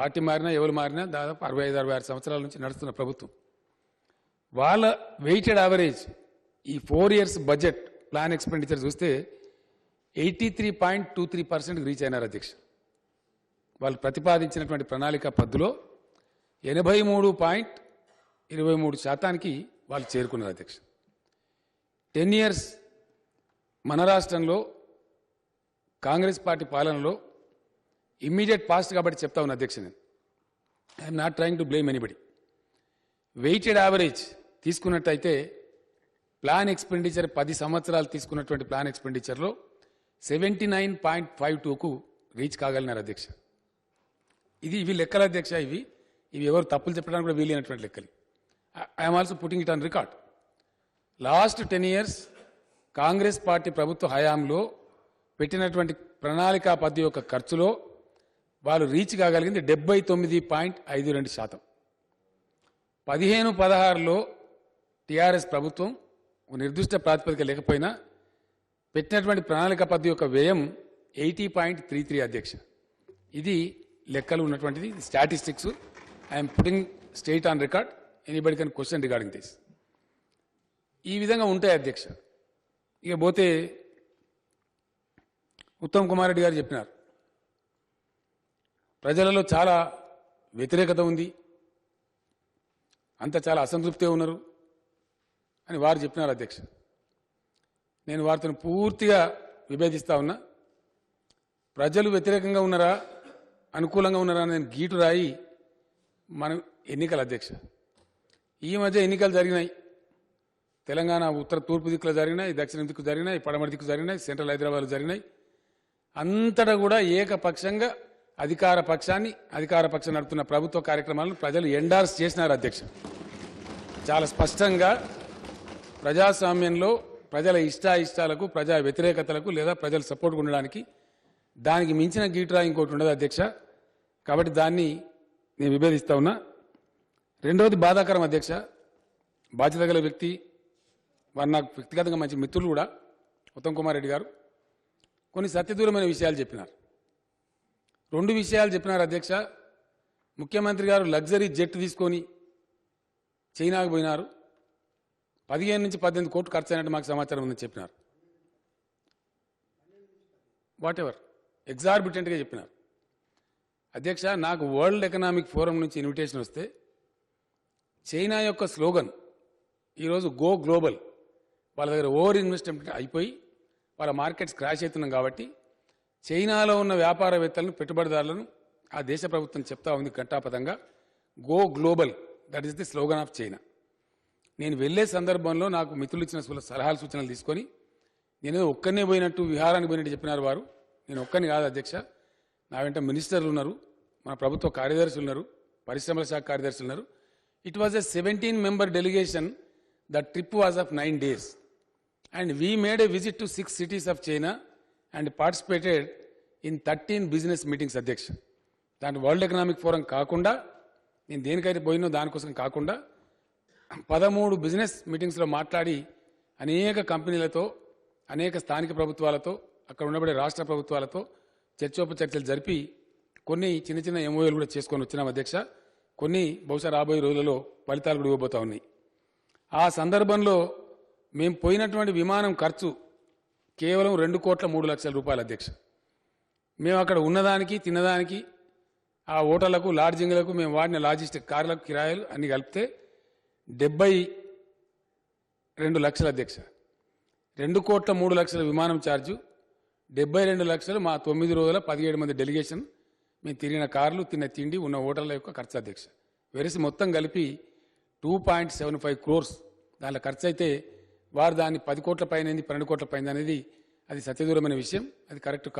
Party మారినా ఎవరు మారినా దాదాపు అరవై ఐదు అరవై ఆరు సంవత్సరాల నుంచి నడుస్తున్న ప్రభుత్వం. వాళ్ళ వెయిటెడ్ యావరేజ్ ఈ four years budget plan expenditure చూస్తే eighty three point two three percent reach అయినారు అధ్యక్ష. వాళ్ళు ప్రతిపాదించినటువంటి ప్రణాళిక పద్దులో ఎనభై మూడు పాయింట్ ఇరవై మూడు శాతానికి వాళ్ళు చేరుకున్నారు అధ్యక్ష. టెన్ ఇయర్స్ మన రాష్ట్రంలో కాంగ్రెస్ పార్టీ పాలనలో ఇమ్మీడియట్ పాస్ట్ కాబట్టి చెప్తా ఉన్న అధ్యక్ష నేను. I'm not trying to blame anybody weighted average తీసుకున్నట్టయితే ప్లాన్ ఎక్స్పెండిచర్ పది సంవత్సరాలు తీసుకున్నటువంటి ప్లాన్ ఎక్స్పెండిచర్లో సెవెంటీ నైన్ పాయింట్ ఫైవ్ టూకు రీచ్ కాగలిగినారు అధ్యక్ష. ఇది ఇవి లెక్కల అధ్యక్ష ఇవి. ఇవి ఎవరు తప్పులు చెప్పడానికి కూడా వీలైనటువంటి లెక్కలు. I'm also putting it on record last ten years Congress party ప్రభుత్వ హయాంలో పెట్టినటువంటి ప్రణాళికా పద్ధతి యొక్క ఖర్చులో వాళ్ళు రీచ్ కాగలిగింది డెబ్బై తొమ్మిది పాయింట్ ఐదు రెండు శాతం. పదిహేను పదహారులో టీఆర్ఎస్ ప్రభుత్వం నిర్దిష్ట ప్రాతిపదిక లేకపోయినా పెట్టినటువంటి ప్రణాళిక పద్ధతి యొక్క వ్యయం ఎయిటీ పాయింట్ త్రీ త్రీ అధ్యక్ష. ఇది లెక్కలు ఉన్నటువంటిది statistics. I'm putting state on record anybody can question regarding this ఈ విధంగా ఉంటాయి అధ్యక్ష. ఇక పోతే ఉత్తమ్ కుమార్ రెడ్డి గారు చెప్పినారు. ప్రజలలో చాలా వ్యతిరేకత ఉంది. అంత చాలా అసంతృప్తి ఉన్నారు అని వారు చెప్పినారు అధ్యక్ష. నేను వారితో పూర్తిగా విభేదిస్తా ఉన్నా. ప్రజలు వ్యతిరేకంగా ఉన్నారా అనుకూలంగా ఉన్నారా నేను గీటు రాయి మనం ఎన్నికల అధ్యక్ష. ఈ మధ్య ఎన్నికలు జరిగినాయి. తెలంగాణ ఉత్తర తూర్పు దిక్కులో జరిగినాయి దక్షిణ దిక్కు జరిగినాయి పడమటి దిక్కు జరిగినాయి సెంట్రల్ హైదరాబాద్ జరిగినాయి. అంతటా కూడా ఏకపక్షంగా అధికార పక్షాన్ని అధికార పక్షం నడుపుతున్న ప్రభుత్వ కార్యక్రమాలను ప్రజలు ఎండార్స్ చేసినారు అధ్యక్ష చాలా స్పష్టంగా ప్రజాస్వామ్యంలో ప్రజల ఇష్టాయిష్టాలకు ప్రజా వ్యతిరేకతలకు లేదా ప్రజల సపోర్ట్ ఉండడానికి దానికి మించిన గీట్రా ఇంకోటి ఉండదు అధ్యక్ష. కాబట్టి దాన్ని నేను విభేదిస్తా ఉన్నా. రెండవది బాధాకరం అధ్యక్ష. బాధ్యత గల వ్యక్తి వారు నాకు వ్యక్తిగతంగా మంచి మిత్రులు కూడా ఉత్తమ్ కుమార్ రెడ్డి గారు. కొన్ని సత్యదూరమైన విషయాలు చెప్పినారు. రెండు విషయాలు చెప్పినారు అధ్యక్ష. ముఖ్యమంత్రి గారు లగ్జరీ జెట్ తీసుకొని చైనాకు పోయినారు. పదిహేను నుంచి పద్దెనిమిది కోట్లు ఖర్చు అయినట్టు మాకు సమాచారం ఉందని చెప్పినారు. వాట్ ఎవర్ ఎగ్జార్బిటెంట్గా చెప్పినారు. అధ్యక్ష నాకు వరల్డ్ ఎకనామిక్ ఫోరం నుంచి ఇన్విటేషన్ వస్తే చైనా యొక్క స్లోగన్ ఈరోజు గో గ్లోబల్ వాళ్ళ దగ్గర ఓవర్ ఇన్వెస్ట్మెంట్ అయిపోయి వాళ్ళ మార్కెట్స్ క్రాష్ అవుతున్నాం కాబట్టి చైనాలో ఉన్న వ్యాపారవేత్తలను పెట్టుబడిదారులను ఆ దేశ ప్రభుత్వం చెప్తా ఉంది ఘంటాపథంగా. Go global that is the slogan of China నేను వెళ్ళే సందర్భంలో నాకు మిత్రులు ఇచ్చిన సలహాలు సూచనలు తీసుకొని నేను ఒక్కనే పోయినట్టు విహారానికి పోయినట్టు చెప్పినారు వారు. నేను ఒక్కని కాదు అధ్యక్ష. నా వెంట మినిస్టర్లు ఉన్నారు మన ప్రభుత్వ కార్యదర్శులు ఉన్నారు పరిశ్రమల శాఖ కార్యదర్శులు ఉన్నారు. It was a seventeen member delegation the trip was of nine days and we made a visit to six cities of China and participated in thirteen business meetings అధ్యక్ష దాంట్లో వరల్డ్ ఎకనామిక్ ఫోరం కాకుండా నేను దేనికైతే పోయినో దానికోసం కాకుండా పదమూడు business మీటింగ్స్లో మాట్లాడి అనేక కంపెనీలతో అనేక స్థానిక ప్రభుత్వాలతో అక్కడ ఉండబడే రాష్ట్ర ప్రభుత్వాలతో చర్చోపచర్చలు జరిపి కొన్ని చిన్న చిన్న ఎంఓఏలు కూడా చేసుకొని వచ్చినాం అధ్యక్ష కొన్ని బహుశా రాబోయే రోజులలో ఫలితాలు కూడా ఇవ్వబోతా ఉన్నాయి. ఆ సందర్భంలో మేము పోయినటువంటి విమానం ఖర్చు కేవలం రెండు కోట్ల మూడు లక్షల రూపాయలు అధ్యక్ష. మేము అక్కడ ఉన్నదానికి తినదానికి ఆ హోటళ్ళకు లాడ్జింగ్లకు మేము వాడిన లాజిస్టిక్ కార్లకు కిరాయిలు అన్ని కలిపితే డెబ్బై రెండు లక్షల అధ్యక్ష. రెండు కోట్ల మూడు లక్షల విమానం ఛార్జు డెబ్బై రెండు లక్షలు మా తొమ్మిది రోజుల పదిహేడు మంది డెలిగేషన్. మేము తిరిగిన కార్లు తిన్న తిండి ఉన్న హోటళ్ళ యొక్క ఖర్చు అధ్యక్ష. వెరసి మొత్తం కలిపి two point seven five crores దానిలో ఖర్చు అయితే వారు దాన్ని పది కోట్ల పైన పన్నెండు కోట్ల పైన అనేది అది సత్యదూరమైన విషయం అది కరెక్ట్ కాదు.